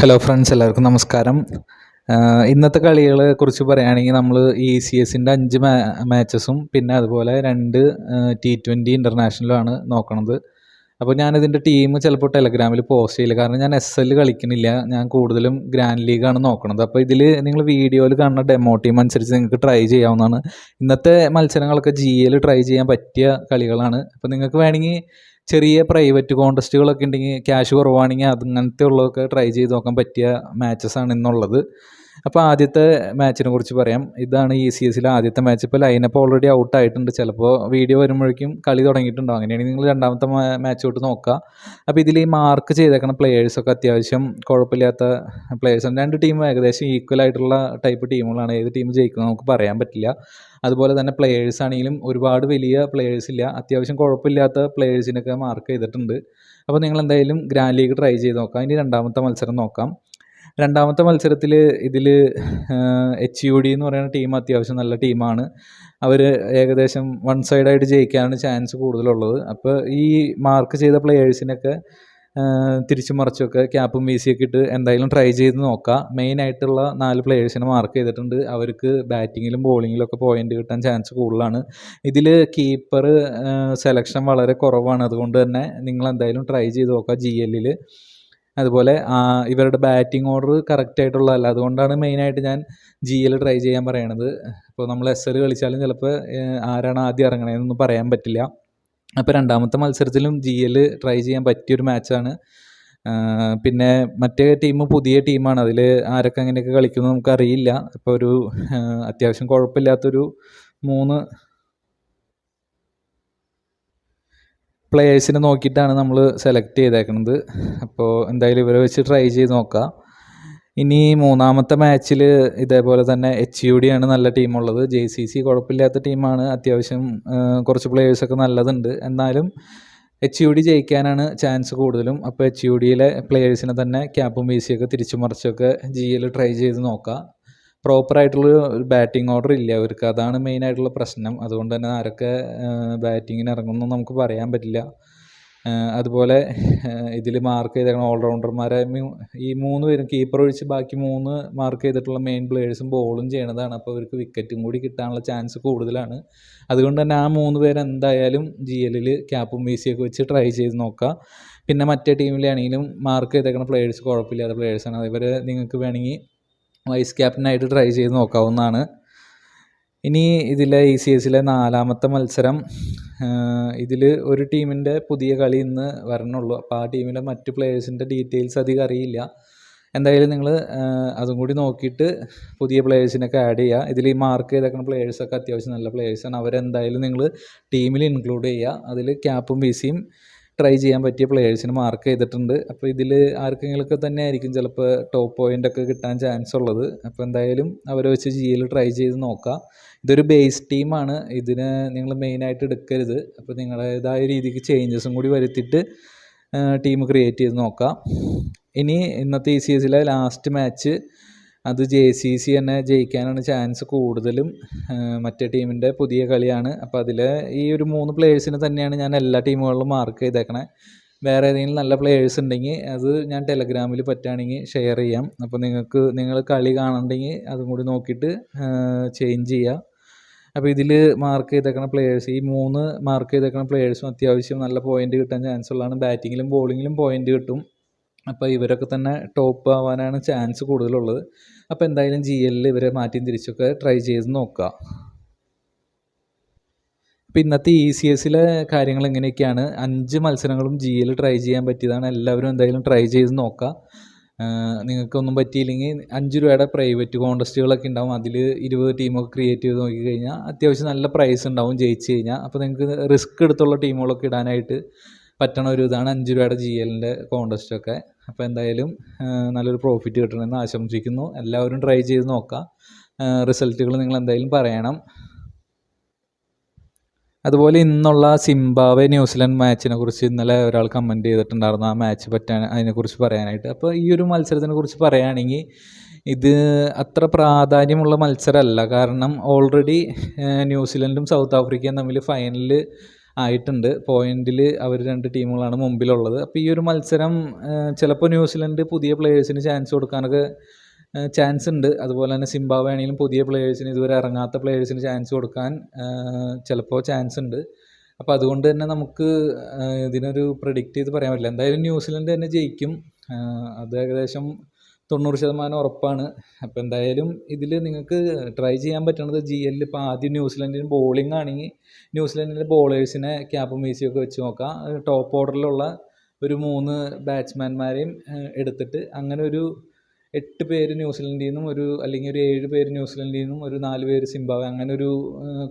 Hello friends എല്ലാവർക്കും നമസ്കാരം. ഇന്നത്തെ കളികളെ കുറിച്ച് പറയുകയാണെങ്കിൽ നമ്മൾ ഇ സി എസിന്റെ അഞ്ച് മാച്ചസും പിന്നെ അതുപോലെ രണ്ട് ടി ട്വന്റി ഇന്റർനാഷണലുമാണ് നോക്കണത്. അപ്പോൾ ഞാനിതിന്റെ ടീം ചിലപ്പോൾ ടെലഗ്രാമിൽ പോസ്റ്റ് ചെയ്യില്ല. കാരണം ഞാൻ എസ് എൽ കളിക്കണില്ല. ഞാൻ കൂടുതലും ഗ്രാൻഡ് ലീഗാണ് നോക്കണത്. അപ്പോൾ ഇതിൽ നിങ്ങൾ വീഡിയോയിൽ കാണുന്ന ഡെമോ ടീം അനുസരിച്ച് നിങ്ങൾക്ക് ട്രൈ ചെയ്യാവുന്നതാണ്. ഇന്നത്തെ മത്സരങ്ങളൊക്കെ ജി എൽ ട്രൈ ചെയ്യാൻ പറ്റിയ കളികളാണ്. അപ്പോൾ നിങ്ങൾക്ക് വേണമെങ്കിൽ ചെറിയ പ്രൈവറ്റ് കോൺടെസ്റ്റുകളൊക്കെ ഉണ്ടെങ്കിൽ ക്യാഷ് കുറവാണെങ്കിൽ അങ്ങനത്തെ ഉള്ളതൊക്കെ ട്രൈ ചെയ്ത് നോക്കാൻ പറ്റിയ മാച്ചസ് ആണ് ഇന്നുള്ളത്. അപ്പോൾ ആദ്യത്തെ മാച്ചിനെ കുറിച്ച് പറയാം. ഇതാണ് ഇ സി എസിലെ ആദ്യത്തെ മാച്ച് ഇപ്പോൾ ലൈനപ്പ് ഓൾറെഡി ഔട്ട് ആയിട്ടുണ്ട്. ചിലപ്പോൾ വീഡിയോ വരുമ്പോഴേക്കും കളി തുടങ്ങിയിട്ടുണ്ടോ അങ്ങനെയാണെങ്കിൽ നിങ്ങൾ രണ്ടാമത്തെ മാച്ച് തൊട്ട് നോക്കുക. അപ്പോൾ ഇതിൽ ഈ മാർക്ക് ചെയ്തേക്കുന്ന പ്ലേയേഴ്സൊക്കെ അത്യാവശ്യം കുഴപ്പമില്ലാത്ത പ്ലേയേഴ്സാണ് രണ്ട് ടീമും ഏകദേശം ഈക്വൽ ആയിട്ടുള്ള ടൈപ്പ് ടീമുകളാണ് ഏത് ടീം ജയിക്കുന്നത് നമുക്ക് പറയാൻ പറ്റില്ല. അതുപോലെ തന്നെ പ്ലേയേഴ്സ് ആണെങ്കിലും ഒരുപാട് വലിയ പ്ലേയേഴ്സ് ഇല്ല. അത്യാവശ്യം കുഴപ്പമില്ലാത്ത പ്ലേയേഴ്സിനൊക്കെ മാർക്ക് ചെയ്തിട്ടുണ്ട്. അപ്പോൾ നിങ്ങൾ എന്തായാലും ഗ്രാൻഡ് ലീഗ് ട്രൈ ചെയ്ത് നോക്കാം ഇനി രണ്ടാമത്തെ മത്സരം നോക്കാം. രണ്ടാമത്തെ മത്സരത്തിൽ ഇതിൽ എച്ച് യു ഡി എന്ന് പറയുന്ന ടീം അത്യാവശ്യം നല്ല ടീമാണ് അവർ ഏകദേശം വൺ സൈഡായിട്ട് ജയിക്കാനാണ് ചാൻസ് കൂടുതലുള്ളത്. അപ്പോൾ ഈ മാർക്ക് ചെയ്ത പ്ലേയേഴ്സിനൊക്കെ തിരിച്ചു മറിച്ചൊക്കെ ക്യാപ്പും വീസിയൊക്കെ ഇട്ട് എന്തായാലും ട്രൈ ചെയ്ത് നോക്കാം. മെയിൻ ആയിട്ടുള്ള നാല് പ്ലേയേഴ്സിനെ മാർക്ക് ചെയ്തിട്ടുണ്ട്. അവർക്ക് ബാറ്റിങ്ങിലും ബോളിങ്ങിലും ഒക്കെ പോയിന്റ് കിട്ടാൻ ചാൻസ് കൂടുതലാണ്. ഇതിൽ കീപ്പർ സെലക്ഷൻ വളരെ കുറവാണ്. അതുകൊണ്ട് തന്നെ നിങ്ങൾ എന്തായാലും ട്രൈ ചെയ്ത് നോക്കുക ജി എല്ലിൽ അതുപോലെ ഇവരുടെ ബാറ്റിംഗ് ഓർഡർ കറക്റ്റ് ആയിട്ടുള്ളതല്ല. അതുകൊണ്ടാണ് മെയിനായിട്ട് ഞാൻ ജി എൽ ട്രൈ ചെയ്യാൻ പറയണത്. ഇപ്പോൾ നമ്മൾ എസ് എൽ കളിച്ചാലും ചിലപ്പോൾ ആരാണ് ആദ്യം ഇറങ്ങണതെന്നൊന്നും പറയാൻ പറ്റില്ല. അപ്പോൾ രണ്ടാമത്തെ മത്സരത്തിലും ജി എൽ ട്രൈ ചെയ്യാൻ പറ്റിയൊരു മാച്ചാണ് പിന്നെ മറ്റേ ടീം പുതിയ ടീമാണ് അതിൽ ആരൊക്കെ അങ്ങനെയൊക്കെ കളിക്കുന്നത് നമുക്കറിയില്ല. ഇപ്പോൾ ഒരു അത്യാവശ്യം കുഴപ്പമില്ലാത്തൊരു മൂന്ന് പ്ലേയേഴ്സിനെ നോക്കിയിട്ടാണ് നമ്മൾ സെലക്ട് ചെയ്തേക്കുന്നത് അപ്പോൾ എന്തായാലും ഇവരെ വെച്ച് ട്രൈ ചെയ്ത് നോക്കാം. ഇനി മൂന്നാമത്തെ മാച്ചിൽ ഇതേപോലെ തന്നെ എച്ച് യു ഡി ആണ് നല്ല ടീമുള്ളത് ജെ സി സി കുഴപ്പമില്ലാത്ത ടീമാണ് അത്യാവശ്യം കുറച്ച് പ്ലേയേഴ്സൊക്കെ നല്ലതുണ്ട്. എന്നാലും എച്ച് യു ഡി ജയിക്കാനാണ് ചാൻസ് കൂടുതലും. അപ്പോൾ എച്ച് യു ഡിയിലെ പ്ലേയേഴ്സിനെ തന്നെ ക്യാപ്പും വീസിയൊക്കെ തിരിച്ചു മറിച്ചൊക്കെ ജി എൽ ട്രൈ ചെയ്ത് നോക്കാം. പ്രോപ്പറായിട്ടുള്ള ബാറ്റിംഗ് ഓർഡർ ഇല്ല. അവർക്ക് അതാണ് മെയിനായിട്ടുള്ള പ്രശ്നം. അതുകൊണ്ട് തന്നെ ആരൊക്കെ ബാറ്റിങ്ങിന് ഇറങ്ങുമെന്ന് നമുക്ക് പറയാൻ പറ്റില്ല. അതുപോലെ ഇതിൽ മാർക്ക് ചെയ്തേക്കുന്ന ഓൾറൗണ്ടർമാരെ ഈ മൂന്ന് പേരും കീപ്പർ ഒഴിച്ച് ബാക്കി മൂന്ന് മാർക്ക് ചെയ്തിട്ടുള്ള മെയിൻ പ്ലേയേഴ്സും ബോളും ചെയ്യണതാണ്. അപ്പോൾ അവർക്ക് വിക്കറ്റും കൂടി കിട്ടാനുള്ള ചാൻസ് കൂടുതലാണ്. അതുകൊണ്ട് തന്നെ ആ മൂന്ന് പേരെന്തായാലും ജി എല്ലിൽ ക്യാപ്പും വീസിയൊക്കെ വെച്ച് ട്രൈ ചെയ്ത് നോക്കുക പിന്നെ മറ്റേ ടീമിലാണെങ്കിലും മാർക്ക് ചെയ്തേക്കുന്ന പ്ലേയേഴ്സ് കുഴപ്പമില്ലാത്ത പ്ലേയേഴ്സാണ് അതേപോലെ നിങ്ങൾക്ക് വേണമെങ്കിൽ വൈസ് ക്യാപ്റ്റനായിട്ട് ട്രൈ ചെയ്ത് നോക്കാവുന്നതാണ്. ഇനി ഇതിലെ ഇ സി എസിലെ നാലാമത്തെ മത്സരം ഇതിൽ ഒരു ടീമിന്റെ പുതിയ കളി ഇന്ന് വരണുള്ളൂ. അപ്പോൾ ആ ടീമിലെ മറ്റ് പ്ലേയേഴ്സിന്റെ ഡീറ്റെയിൽസ് അധികം അറിയില്ല. എന്തായാലും നിങ്ങൾ അതും കൂടി നോക്കിയിട്ട് പുതിയ പ്ലേയേഴ്സിനൊക്കെ ആഡ് ചെയ്യുക ഇതിൽ ഈ മാർക്ക് ചെയ്തേക്കുന്ന പ്ലേയേഴ്സൊക്കെ അത്യാവശ്യം നല്ല പ്ലേയേഴ്സാണ് അവരെന്തായാലും നിങ്ങൾ ടീമിൽ ഇൻക്ലൂഡ് ചെയ്യുക അതിൽ ക്യാപ്പും വിസിയും ട്രൈ ചെയ്യാൻ പറ്റിയ പ്ലെയേഴ്സിന് മാർക്ക് ചെയ്തിട്ടുണ്ട്. അപ്പോൾ ഇതിൽ ആർക്കെങ്കിലുമൊക്കെ തന്നെ ആയിരിക്കും ചിലപ്പോൾ ടോപ്പ് പോയിന്റ് ഒക്കെ കിട്ടാൻ ചാൻസ് ഉള്ളത്. അപ്പോൾ എന്തായാലും അവരെ വെച്ച് ജിയിൽ ട്രൈ ചെയ്ത് നോക്കാം. ഇതൊരു ബേസ് ടീമാണ് ഇതിന് നിങ്ങൾ മെയിനായിട്ട് എടുക്കരുത്. അപ്പോൾ നിങ്ങളുടേതായ രീതിക്ക് ചേഞ്ചസും കൂടി വരുത്തിയിട്ട് ടീം ക്രിയേറ്റ് ചെയ്ത് നോക്കാം. ഇനി ഇന്നത്തെ ഇ സി എസിലെ ലാസ്റ്റ് മാച്ച് അത് ജെ സി സി തന്നെ ജയിക്കാനാണ് ചാൻസ് കൂടുതലും. മറ്റേ ടീമിന്റെ പുതിയ കളിയാണ്. അപ്പോൾ അതിൽ ഈ ഒരു മൂന്ന് പ്ലേയേഴ്സിനെ തന്നെയാണ് ഞാൻ എല്ലാ ടീമുകളിലും മാർക്ക് ചെയ്തേക്കണേ. വേറെ ഏതെങ്കിലും നല്ല പ്ലേയേഴ്സ് ഉണ്ടെങ്കിൽ അത് ഞാൻ ടെലഗ്രാമിൽ പറ്റുകയാണെങ്കിൽ ഷെയർ ചെയ്യാം. അപ്പോൾ നിങ്ങൾക്ക് നിങ്ങൾ കളി കാണണ്ടെങ്കിൽ അതും കൂടി നോക്കിയിട്ട് ചേഞ്ച് ചെയ്യുക അപ്പോൾ ഇതിൽ മാർക്ക് ചെയ്തേക്കണ പ്ലേയേഴ്സ് ഈ മൂന്ന് മാർക്ക് ചെയ്തേക്കണ പ്ലേയേഴ്സും അത്യാവശ്യം നല്ല പോയിന്റ് കിട്ടാൻ ചാൻസ് ഉള്ളതാണ്. ബാറ്റിങ്ങിലും ബോളിങ്ങിലും പോയിന്റ് കിട്ടും. അപ്പോൾ ഇവരൊക്കെ തന്നെ ടോപ്പ് ആവാനാണ് ചാൻസ് കൂടുതലുള്ളത്. അപ്പോൾ എന്തായാലും ജി എല്ലിൽ ഇവരെ മാറ്റിയും തിരിച്ചൊക്കെ ട്രൈ ചെയ്ത് നോക്കുക അപ്പോൾ ഇന്നത്തെ ഇ സി എസിലെ കാര്യങ്ങൾ എങ്ങനെയൊക്കെയാണ്? അഞ്ച് മത്സരങ്ങളും ജി എൽ ട്രൈ ചെയ്യാൻ പറ്റിയതാണ്. എല്ലാവരും എന്തായാലും ട്രൈ ചെയ്ത് നോക്കുക നിങ്ങൾക്കൊന്നും പറ്റിയില്ലെങ്കിൽ അഞ്ച് രൂപയുടെ പ്രൈവറ്റ് കോൺടെസ്റ്റുകളൊക്കെ ഉണ്ടാവും. അതിൽ ഇരുപത് ടീമൊക്കെ ക്രിയേറ്റ് ചെയ്ത് നോക്കിക്കഴിഞ്ഞാൽ അത്യാവശ്യം നല്ല പ്രൈസ് ഉണ്ടാവും ജയിച്ച് കഴിഞ്ഞാൽ അപ്പോൾ നിങ്ങൾക്ക് റിസ്ക് എടുത്തുള്ള ടീമുകളൊക്കെ ഇടാനായിട്ട് പറ്റണ ഒരു ഇതാണ് അഞ്ച് രൂപയുടെ ജി എല്ലിന്റെ കോൺടെസ്റ്റൊക്കെ അപ്പോൾ എന്തായാലും നല്ലൊരു പ്രോഫിറ്റ് കിട്ടണമെന്ന് ആശംസിക്കുന്നു. എല്ലാവരും ട്രൈ ചെയ്ത് നോക്കുക റിസൾട്ടുകൾ നിങ്ങൾ എന്തായാലും പറയണം. അതുപോലെ ഇന്നുള്ള സിംബാവെ ന്യൂസിലൻഡ് മാച്ചിനെ കുറിച്ച് ഇന്നലെ ഒരാൾ കമന്റ് ചെയ്തിട്ടുണ്ടായിരുന്നു. ആ മാച്ച് പറ്റാൻ അതിനെക്കുറിച്ച് പറയാനായിട്ട്. അപ്പോൾ ഈ ഒരു മത്സരത്തിനെ കുറിച്ച് പറയുകയാണെങ്കിൽ ഇത് അത്ര പ്രാധാന്യമുള്ള മത്സരമല്ല. കാരണം ഓൾറെഡി ന്യൂസിലൻഡും സൗത്ത് ആഫ്രിക്കയും തമ്മിൽ ഫൈനലിൽ ആയിട്ടുണ്ട്. പോയിന്റിൽ അവർ രണ്ട് ടീമുകളാണ് മുമ്പിലുള്ളത്. അപ്പോൾ ഈ ഒരു മത്സരം ചിലപ്പോൾ ന്യൂസിലൻഡ് പുതിയ പ്ലേയേഴ്സിന് ചാൻസ് കൊടുക്കാനൊക്കെ ചാൻസ് ഉണ്ട്. അതുപോലെ തന്നെ സിംബാബ്വെ ആണെങ്കിലും പുതിയ പ്ലേയേഴ്സിന് ഇതുവരെ ഇറങ്ങാത്ത പ്ലേയേഴ്സിന് ചാൻസ് കൊടുക്കാൻ ചിലപ്പോൾ ചാൻസ് ഉണ്ട്. അപ്പോൾ അതുകൊണ്ട് തന്നെ നമുക്ക് ഇതിനൊരു പ്രിഡിക്റ്റ് ചെയ്ത് പറയാൻ പറ്റില്ല. എന്തായാലും ന്യൂസിലൻഡ് തന്നെ ജയിക്കും. അത് ഏകദേശം തൊണ്ണൂറ് ശതമാനം ഉറപ്പാണ്. അപ്പോൾ എന്തായാലും ഇതിൽ നിങ്ങൾക്ക് ട്രൈ ചെയ്യാൻ പറ്റണത് ജി എല്ലിൽ ഇപ്പോൾ ആദ്യം ന്യൂസിലൻഡിന് ബോളിംഗ് ആണെങ്കിൽ ന്യൂസിലൻഡിന്റെ ബോളേഴ്സിനെ ക്യാപ്പും മീസിയൊക്കെ വെച്ച് നോക്കാം. ടോപ്പ് ഓർഡറിലുള്ള ഒരു മൂന്ന് ബാറ്റ്സ്മാൻമാരെയും എടുത്തിട്ട് അങ്ങനെ ഒരു എട്ട് പേര് ന്യൂസിലൻഡിൽ നിന്നും ഒരു അല്ലെങ്കിൽ ഒരു ഏഴ് പേര് ന്യൂസിലൻഡിൽ നിന്നും ഒരു നാല് പേര് സിംബാവ് അങ്ങനെ ഒരു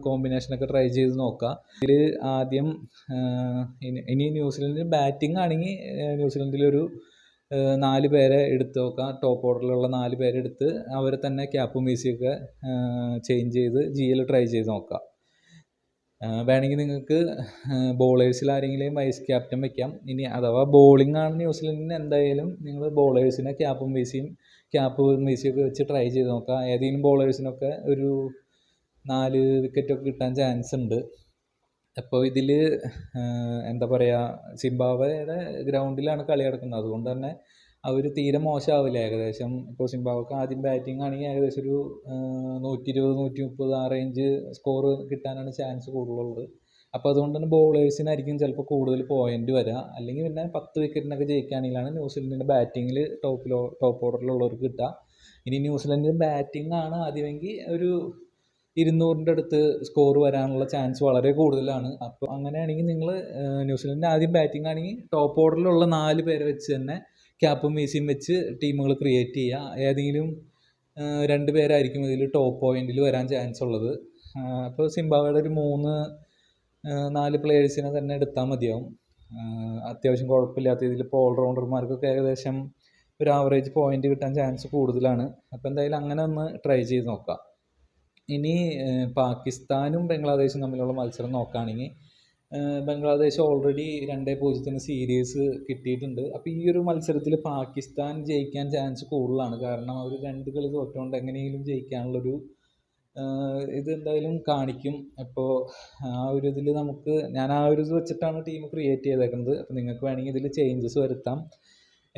കോമ്പിനേഷനൊക്കെ ട്രൈ ചെയ്ത് നോക്കാം. ഇതിൽ ആദ്യം ഇനി ന്യൂസിലൻഡിന് ബാറ്റിംഗ് ആണെങ്കിൽ ന്യൂസിലൻഡിലൊരു നാല് പേരെ എടുത്ത് നോക്കാം. ടോപ്പ് ഓർഡറിലുള്ള നാല് പേരെ എടുത്ത് അവരെ തന്നെ ക്യാപ്പും വീസിയൊക്കെ ചേഞ്ച് ചെയ്ത് ജി എൽ ട്രൈ ചെയ്ത് നോക്കാം. വേണമെങ്കിൽ നിങ്ങൾക്ക് ബോളേഴ്സിൽ ആരെങ്കിലും വൈസ് ക്യാപ്റ്റൻ വെക്കാം. ഇനി അഥവാ ബോളിംഗ് ആണ് ന്യൂസിലൻഡിന് എന്തായാലും നിങ്ങൾ ബോളേഴ്സിനെ ക്യാപ്പും വീസിയും ക്യാപ്പും വീസിയൊക്കെ വെച്ച് ട്രൈ ചെയ്ത് നോക്കാം. ഏതെങ്കിലും ബോളേഴ്സിനൊക്കെ ഒരു നാല് വിക്കറ്റൊക്കെ കിട്ടാൻ ചാൻസ് ഉണ്ട്. അപ്പോൾ ഇതിൽ എന്താ പറയുക സിംബാബ്വെയുടെ ഗ്രൗണ്ടിലാണ് കളി നടക്കുന്നത്. അതുകൊണ്ട് തന്നെ അവർ തീരെ മോശമാവില്ല. ഏകദേശം ഇപ്പോൾ സിംബാബ്വെക്ക് ആദ്യം ബാറ്റിംഗ് ആണെങ്കിൽ ഏകദേശം ഒരു നൂറ്റി ഇരുപത് നൂറ്റി മുപ്പത് ആ റേഞ്ച് സ്കോർ കിട്ടാനാണ് ചാൻസ് കൂടുതലുള്ളത്. അപ്പോൾ അതുകൊണ്ട് തന്നെ ബോളേഴ്സിനായിരിക്കും ചിലപ്പോൾ കൂടുതൽ പോയിന്റ് വരിക അല്ലെങ്കിൽ പിന്നെ പത്ത് വിക്കറ്റിനൊക്കെ ജയിക്കുകയാണെങ്കിലാണ് ന്യൂസിലൻഡിന്റെ ബാറ്റിങ്ങിൽ ടോപ്പിലോ ടോപ്പ് ഓർഡറിലുള്ളവർക്ക് കിട്ടുക. ഇനി ന്യൂസിലൻഡിന്റെ ബാറ്റിംഗ് ആണ് ആദ്യമെങ്കിൽ ഒരു ഇരുന്നൂറിന്റെ അടുത്ത് സ്കോർ വരാനുള്ള ചാൻസ് വളരെ കൂടുതലാണ്. അപ്പോൾ അങ്ങനെയാണെങ്കിൽ നിങ്ങൾ ന്യൂസിലൻഡിന്റെ ആദ്യം ബാറ്റിംഗ് ആണെങ്കിൽ ടോപ്പ് ഓർഡറിലുള്ള നാല് പേരെ വെച്ച് തന്നെ ക്യാപ്പും മീസിയും വെച്ച് ടീമുകൾ ക്രിയേറ്റ് ചെയ്യുക ഏതെങ്കിലും രണ്ട് പേരായിരിക്കും ഇതിൽ ടോപ്പ് പോയിന്റിൽ വരാൻ ചാൻസ് ഉള്ളത്. അപ്പോൾ സിംബാവയുടെ ഒരു മൂന്ന് നാല് പ്ലെയേഴ്സിനെ തന്നെ എടുത്താൽ മതിയാവും. അത്യാവശ്യം കുഴപ്പമില്ലാത്ത ഇതിൽ ഇപ്പോൾ ഓൾറൗണ്ടർമാർക്കൊക്കെ ഏകദേശം ഒരു ആവറേജ് പോയിന്റ് കിട്ടാൻ ചാൻസ് കൂടുതലാണ്. അപ്പോൾ എന്തായാലും അങ്ങനെ ഒന്ന് ട്രൈ ചെയ്ത് നോക്കാം. ഇനി പാകിസ്ഥാനും ബംഗ്ലാദേശും തമ്മിലുള്ള മത്സരം നോക്കുകയാണെങ്കിൽ ബംഗ്ലാദേശ് ഓൾറെഡി രണ്ടേ പൂജ്യത്തിന് സീരീസ് കിട്ടിയിട്ടുണ്ട്. അപ്പോൾ ഈ ഒരു മത്സരത്തിൽ പാകിസ്ഥാൻ ജയിക്കാൻ ചാൻസ് കൂടുതലാണ്. കാരണം അവർ രണ്ട് കളി തോറ്റുകൊണ്ട് എങ്ങനെയെങ്കിലും ജയിക്കാനുള്ളൊരു ഇത് എന്തായാലും കാണിക്കും. അപ്പോൾ ആ ഒരു ഇതിൽ നമുക്ക് ഞാൻ ആ ഒരു ഇത് വെച്ചിട്ടാണ് ടീം ക്രിയേറ്റ് ചെയ്തേക്കുന്നത്. അപ്പോൾ നിങ്ങൾക്ക് വേണമെങ്കിൽ ഇതിൽ ചേഞ്ചസ് വരുത്താം.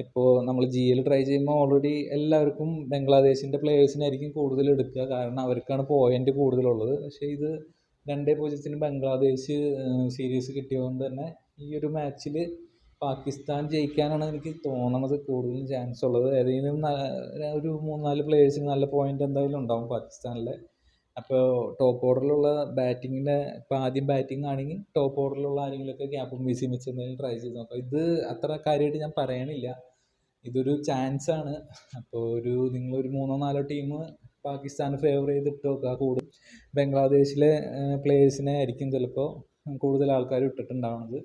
ഇപ്പോൾ നമ്മൾ ജി എൽ ട്രൈ ചെയ്യുമ്പോൾ ഓൾറെഡി എല്ലാവർക്കും ബംഗ്ലാദേശിന്റെ പ്ലേയേഴ്സിനായിരിക്കും കൂടുതൽ എടുക്കുക. കാരണം അവർക്കാണ് പോയിന്റ് കൂടുതലുള്ളത്. പക്ഷേ ഇത് രണ്ടേ പൂജ്യത്തിന് ബംഗ്ലാദേശ് സീരീസ് കിട്ടിയതുകൊണ്ട് തന്നെ ഈ ഒരു മാച്ചിൽ പാകിസ്ഥാൻ ജയിക്കാനാണ് എനിക്ക് തോന്നണത് കൂടുതലും ചാൻസ് ഉള്ളത്. ഏതെങ്കിലും ഒരു മൂന്നാൽ പ്ലേയേഴ്സിന് നല്ല പോയിന്റ് എന്തായാലും ഉണ്ടാവും പാകിസ്ഥാനിലെ. അപ്പോൾ ടോപ്പ് ഓർഡറിലുള്ള ബാറ്റിങ്ങിന്റെ ഇപ്പോൾ ആദ്യം ബാറ്റിംഗ് ആണെങ്കിൽ ടോപ്പ് ഓർഡറിലുള്ള ആരെങ്കിലുമൊക്കെ ക്യാപ്പും വീസിയും വെച്ച് എന്തെങ്കിലും ട്രൈ ചെയ്ത് നോക്കാം. ഇത് അത്ര കാര്യമായിട്ട് ഞാൻ പറയണില്ല. ഇതൊരു ചാൻസ് ആണ്. അപ്പോൾ ഒരു നിങ്ങൾ ഒരു മൂന്നോ നാലോ ടീം പാകിസ്ഥാന് ഫേവർ ചെയ്തിട്ട് നോക്കുക കൂടും ബംഗ്ലാദേശിലെ പ്ലേയേഴ്സിനെ ആയിരിക്കും ചിലപ്പോൾ കൂടുതൽ ആൾക്കാർ ഇട്ടിട്ടുണ്ടാവുന്നത്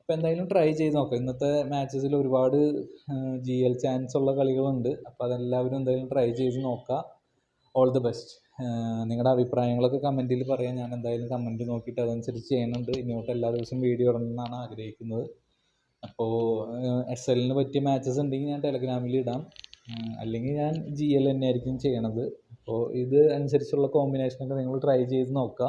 അപ്പോൾ എന്തായാലും ട്രൈ ചെയ്ത് നോക്കാം. ഇന്നത്തെ മാച്ചസിൽ ഒരുപാട് ജി എൽ ചാൻസ് ഉള്ള കളികളുണ്ട്. അപ്പോൾ അതെല്ലാവരും എന്തായാലും ട്രൈ ചെയ്ത് നോക്കുക ഓൾ ദി ബെസ്റ്റ് നിങ്ങളുടെ അഭിപ്രായങ്ങളൊക്കെ കമന്റിൽ പറയാം. ഞാൻ എന്തായാലും കമന്റ് നോക്കിയിട്ട് അതനുസരിച്ച് ചെയ്യുന്നുണ്ട്. ഇങ്ങോട്ട് എല്ലാ ദിവസവും വീഡിയോ ഇടണമെന്നാണ് ആഗ്രഹിക്കുന്നത്. അപ്പോൾ എസ് എല്ലിന് പറ്റിയ മാച്ചസ് ഉണ്ടെങ്കിൽ ഞാൻ ടെലഗ്രാമിൽ ഇടാം. അല്ലെങ്കിൽ ഞാൻ ജി എൽ തന്നെ ആയിരിക്കും ചെയ്യണത്. അപ്പോൾ ഇത് അനുസരിച്ചുള്ള കോമ്പിനേഷനൊക്കെ നിങ്ങൾ ട്രൈ ചെയ്ത് നോക്കുക